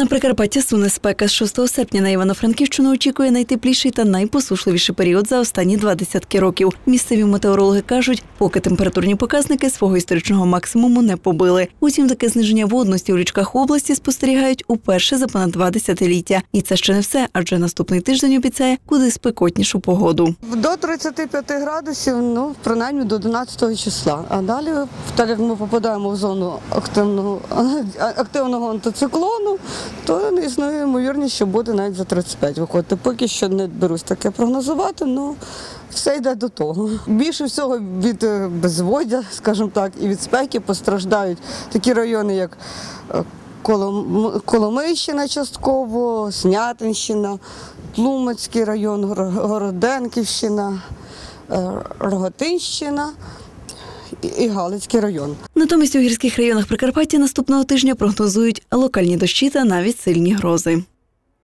На Прикарпаття суне спека з 6 серпня на Івано-Франківщину очікує найтепліший та найпосушливіший період за останні два десятки років. Місцеві метеорологи кажуть, поки температурні показники свого історичного максимуму не побили. Утім, таке зниження водності у річках області спостерігають уперше за понад два десятиліття. І це ще не все, адже наступний тиждень обіцяє куди спекотнішу погоду. До 35 градусів, ну принаймні до 11 числа. А далі, так як ми попадаємо в зону активного активного антициклону, то не існує ймовірність, що буде навіть за 35 виходити. Поки що не берусь таке прогнозувати, ну все йде до того. Більше всього від е, безводя, скажімо так, і від спеки постраждають такі райони, як е, Коломийщина частково, Снятинщина, Тлумацький район, Городенківщина, е, Рогатинщина і- і Галицький район. Натомість у гірських районах Прикарпаття наступного тижня прогнозують локальні дощі та навіть сильні грози.